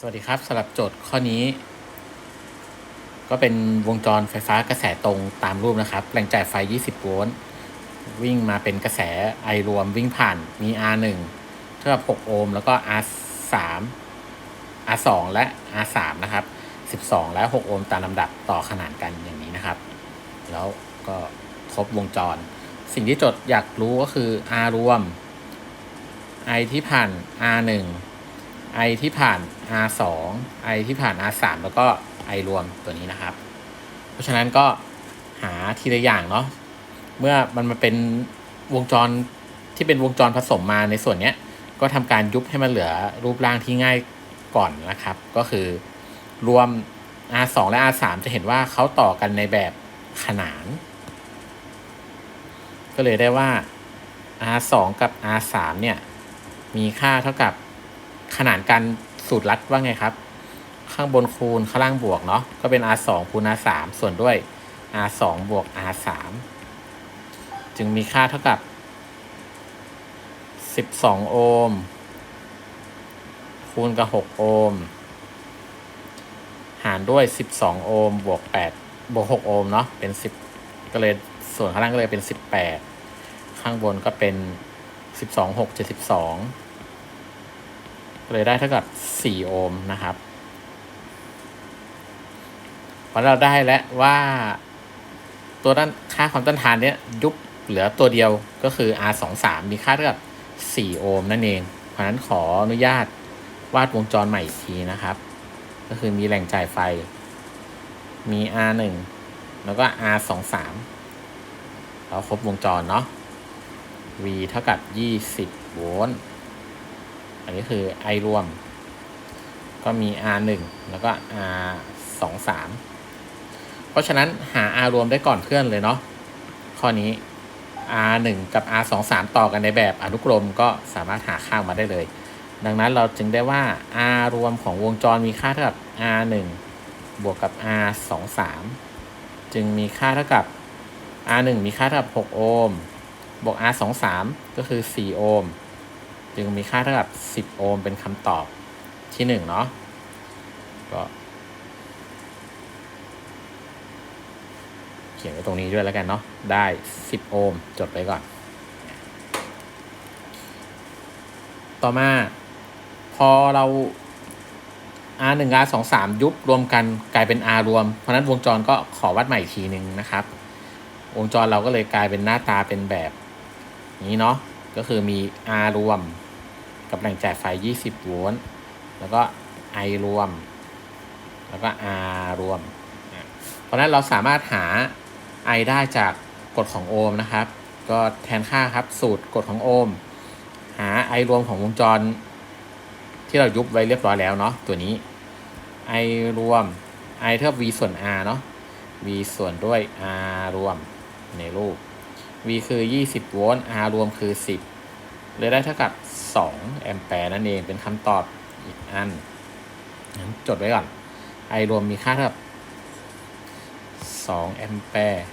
สวัสดีครับสำหรับโจทย์ข้อนี้ ก็เป็นวงจรไฟฟ้ากระแสตรงตามรูปนะครับ แรงจ่ายไฟ 20 โวลต์วิ่งมาเป็นกระแสไอรวมวิ่งผ่านมี R1 เท่ากับ 6 โอห์มแล้วก็ R3 R2 และ R3 นะครับ 12 และ 6 โอห์มตามลำดับต่อขนานกันอย่างนี้นะครับ แล้วก็ครบวงจร สิ่งที่โจทย์อยากรู้ก็คือ R รวม I ที่ผ่าน R1 I ที่ผ่าน R 2 I ที่ผ่าน R 3แล้วก็ I รวมตัวนี้นะครับ เพราะฉะนั้นก็หาทีละอย่างเนาะเมื่อมันมาเป็นวงจรที่เป็นวงจรผสมมาในส่วนเนี้ย ก็ทำการยุบให้มันเหลือรูปร่างที่ง่ายก่อนนะครับ ก็คือรวม R 2และ R 3จะเห็นว่าเขาต่อกันในแบบขนาน ก็เลยได้ว่า R 2กับ R 3เนี่ย มีค่าเท่ากับ ขนานกันสูตรลัดว่าไงครับ ข้างบนคูณข้างล่างบวกเนาะก็เป็น r 2คูณ r 3ส่วนด้วย r 2บวก r 3จึงมีค่าเท่ากับ 12 โอห์มคูณกับ 6 โอห์มหารด้วย 12 โอห์มบวก 8 บวก 6 โอห์มเนาะเป็น 10 ก็เลยส่วนข้างล่างก็เลยเป็น 18 ข้างบนก็เป็น 12 6 72 เลยได้เท่ากับ 4 โอห์มนะครับพอเราได้แล้วว่าตัวด้านค่าความต้านทานเนี้ยยุบเหลือตัวเดียวก็คือ R 2 3มีค่าเท่ากับ 4 โอห์มนั่นเอง เพราะฉะนั้นขออนุญาตวาดวงจรใหม่อีกทีนะครับ ก็คือมีแหล่งจ่ายไฟ มี R 1แล้วก็ R 2 3เราครบวงจรเนาะ V เท่ากับ 20 โวลต์ อันนี้คือ I รวม ก็มี R 1แล้วก็ R 2 3เพราะฉะนั้นหา R รวมได้ก่อนเพื่อนเลยเนาะข้อนี้ R 1กับ R 2 3ต่อกันในแบบอนุกรมก็สามารถหาค่ามาได้เลย ดังนั้นเราจึงได้ว่า R รวมของวงจรมีค่าเท่ากับ R 1บวกกับ R 2 3จึงมีค่าเท่ากับ R 1มีค่าเท่ากับ 6 โอห์มบวก R 2 3ก็คือ 4 โอห์ม จึงมีค่าเท่ากับ 10 โอห์มเป็นคำตอบที่ 1 เนาะก็เขียนไว้ตรงนี้ด้วยแล้วกันเนาะได้ 10 โอห์มจดไว้ก่อน ต่อมาพอเรา R 1 R 2 3 ยุบรวมกันกลายเป็น R รวม เพราะฉะนั้นวงจรก็ขอวัดใหม่อีกทีหนึ่งนะครับ วงจรเราก็เลยกลายเป็นหน้าตาเป็นแบบนี้เนาะ ก็คือมี R รวม กับแหล่งจ่ายไฟ 20 โวลต์ แล้วก็ I รวม แล้วก็ R รวม เพราะฉะนั้นเราสามารถหา I ได้จากกฎของโอห์มนะครับ ก็แทนค่าครับสูตรกฎของโอห์ม หา I รวมของวงจร ที่เรายุบไว้เรียบร้อยแล้วเนาะตัวนี้ I รวม I เท่ากับ V ส่วน R เนาะ V ส่วนด้วย R รวมในรูป V คือ 20 โวลต์ R รวมคือ 10 เลยได้เท่ากับ 2 แอมแปร์นั่นเอง เป็นคำตอบอีกอันงั้นจดไว้ก่อน I รวมมีค่าเท่ากับ 2 แอมแปร์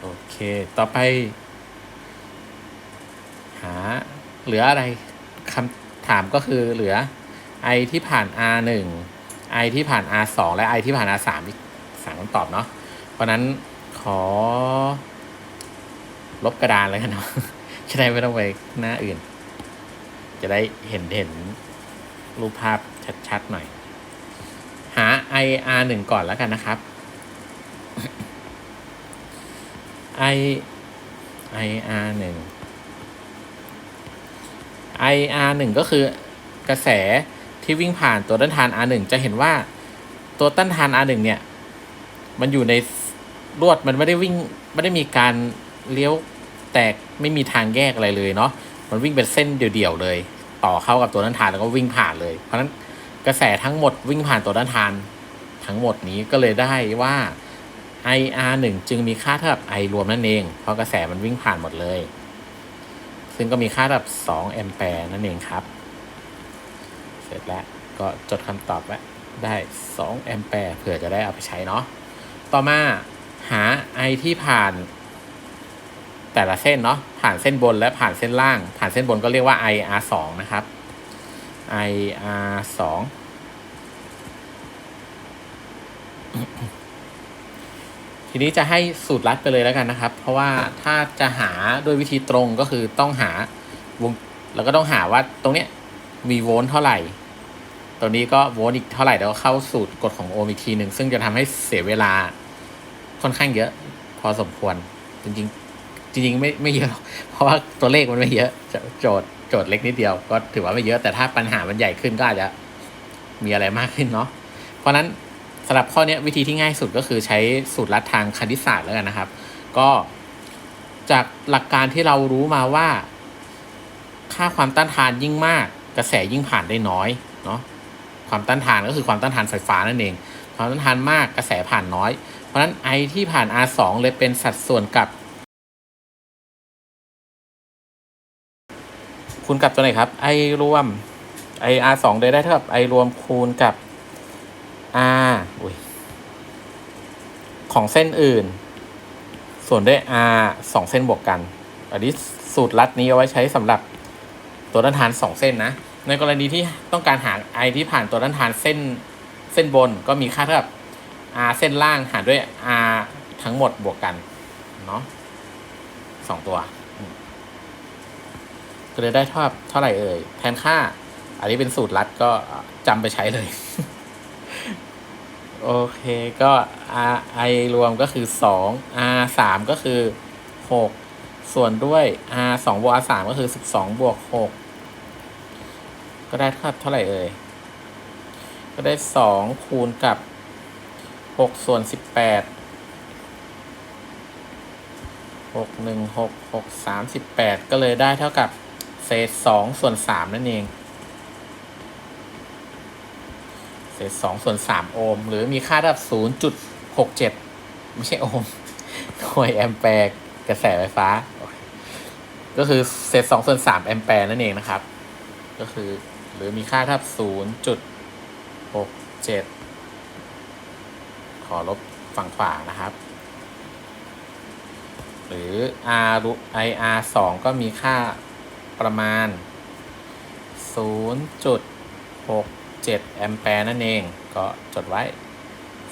โอเค ต่อไป หาเหลืออะไรคำถามก็คือเหลือ i ที่ผ่าน r 1 i ที่ผ่าน r 2และ i ที่ผ่าน r 3อีก สามคำตอบเนาะเพราะนั้นขอ ลบกระดานเลยกันเนาะจะได้ไม่ต้องไปหน้าอื่น จะได้เห็นเห็นรูปภาพชัดๆหน่อย หา i r 1ก่อนแล้วกันนะครับ i i r 1 IR 1ก็คือกระแสที่วิ่งผ่านตัวต้านทาน R 1จะเห็นว่าตัวต้านทาน R 1เนี่ย มันอยู่ในลวดมันไม่ได้วิ่งไม่ได้มีการเลี้ยวแตกไม่มีทางแยกอะไรเลยเนาะมันวิ่งเป็นเส้นเดี่ยวๆเลย ต่อเข้ากับตัวต้านทานแล้วก็วิ่งผ่านเลย เพราะฉะนั้นกระแสทั้งหมดวิ่งผ่านตัวต้านทานทั้งหมดนี้ก็เลยได้ว่า IR 1 จึงมีค่าเท่ากับ I รวมนั่นเอง เพราะกระแสมันวิ่งผ่านหมดเลย ซึ่งก็มีค่าระดับ2แอมแปร์นั่นเองครับ เสร็จแล้วก็จดคำตอบไว้ได้2แอมแปร์เผื่อจะได้เอาไปใช้เนาะ ต่อมาหา I ที่ผ่านแตแต่ละเส้นเนาะผ่านเส้นบนและผ่านเส้นล่าง ผ่านเส้นบนก็เรียกว่า IR 2นะครับ IR 2ทีนี้จะให้สูตรลัดไปเลยแล้วกันนะครับ เพราะว่าถ้าจะหาด้วยวิธีตรงก็คือต้องหาวงแล้วก็ต้องหาว่าตรงเนี้ยมีโวลต์เท่าไหร่ ตรงนี้ก็โวลต์อีกเท่าไหร่แล้วเข้าสูตรกฎของโอมอีกทีหนึ่งซึ่งจะทำให้เสียเวลาค่อนข้างเยอะ พอสมควร จริงจริงๆไม่ไม่เยอะ เพราะว่าตัวเลขมันไม่เยอะโจทย์โจทย์เล็กนิดเดียว ก็ถือว่าไม่เยอะแต่ถ้าปัญหามันใหญ่ขึ้นก็อาจจะมีอะไรมากขึ้นเนาะเพราะฉะนั้นสำหรับข้อเนี้ยวิธีที่ง่ายสุดก็คือใช้สูตรลัดทางคณิตศาสตร์แล้วกันนะครับ ก็จากหลักการที่เรารู้มาว่า ค่าความต้านทานยิ่งมาก กระแสยิ่งผ่านได้น้อยเนาะ ความต้านทานก็คือความต้านทานไฟฟ้านั่นเอง ความต้านทานมากกระแสผ่านน้อย เพราะฉะนั้น I ที่ผ่าน R2 เลยเป็นสัดส่วนกับ คูณกับตัวไหนครับ I รวม I R2 เลยได้เท่ากับ I รวมคูณกับ R อุ้ยของเส้นอื่น ส่วนด้วย R สองเส้นบวกกัน อันนี้สูตรลัดนี้เอาไว้ใช้สำหรับตัวด้านทานสองเส้นนะ ในกรณีที่ต้องการหา I ที่ผ่านตัวด้านทานเส้นเส้นบนก็มีค่าเท่ากับ R เส้นล่างหารด้วย R ทั้งหมดบวกกันเนาะสองตัว ก็เลยได้เท่าเท่าไหร่เอ่ย แทนค่า อันนี้เป็นสูตรลัดก็จำไปใช้เลย โอเคก็ R I รวมก็คือสอง R สามก็คือหกส่วนด้วย R สองบวก R สามก็คือสิบสองบวกห ก็ได้เท่าเท่าไหร่เอ่ย ก็ได้สองคูณกับหกส่วนสิบแปดหกหนึ่งหกหกสามสิบแปดก็เลยได้เท่ากับเศษสองส่วนสามนั่นเอง เศษสองส่วนสามโอห์มหรือมีค่าเท่ากับศูนย์จุดหกเจ็ดไม่ใช่โอห์มหน่วยแอมแปร์กระแสไฟฟ้า ก็คือเศษสองส่วนสามแอมแปร์นั่นเองนะครับ ก็คือ หรือมีค่าเท่ากับศูนย์จุดหกเจ็ดขอลบฝั่งขวานะครับ หรือ R IR สองก็มีค่าประมาณศูนย์จุดหก7แอมแปร์นั่นเอง ก็จดไว้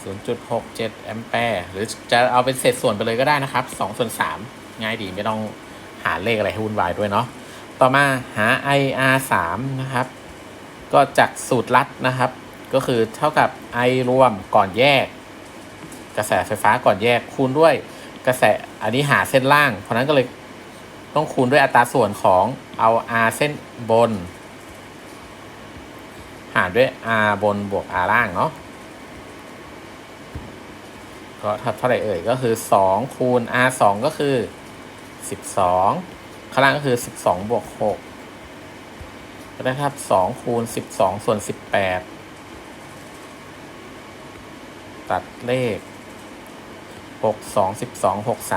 0.67 แอมแปร์ หรือจะเอาเป็นเศษส่วนไปเลยก็ได้นะครับ 2 ส่วน 3 ง่ายดีไม่ต้องหาเลขอะไรให้วุ่นวายด้วยเนาะ ต่อมาหา IR 3นะครับ ก็จากสูตรลัดนะครับ ก็คือเท่ากับ I รวมก่อนแยก กระแสไฟฟ้าก่อนแยกคูณด้วยกระแสอันนี้หาเส้นล่าง เพราะนั้นก็เลยต้องคูณด้วยอัตราส่วนของเอา R เส้นบน หารด้วย r บนบวก r ล่างเนาะก็เท่าไหร่เอ่ยก็คือ 2 คูณ r 2ก็คือ 12 ข้างล่างก็คือ 12บวก6 ก็ได้ครับ2คูณ12ส่วน18ตัดเลข6 2 12 6 38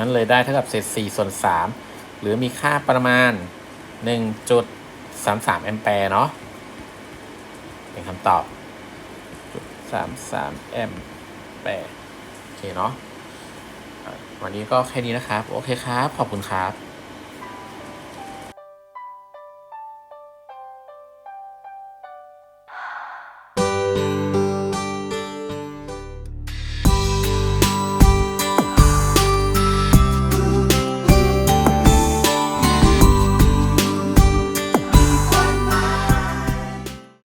นั้นเลยได้เท่ากับเศษ4ส่วน3หรือมีค่าประมาณ 1. จุดสามสามแอมแปร์เนาะเป็นคำตอบสามสามแอมแปร์โอเคเนาะวันนี้ก็แค่นี้นะครับ โอเคครับ ขอบคุณครับ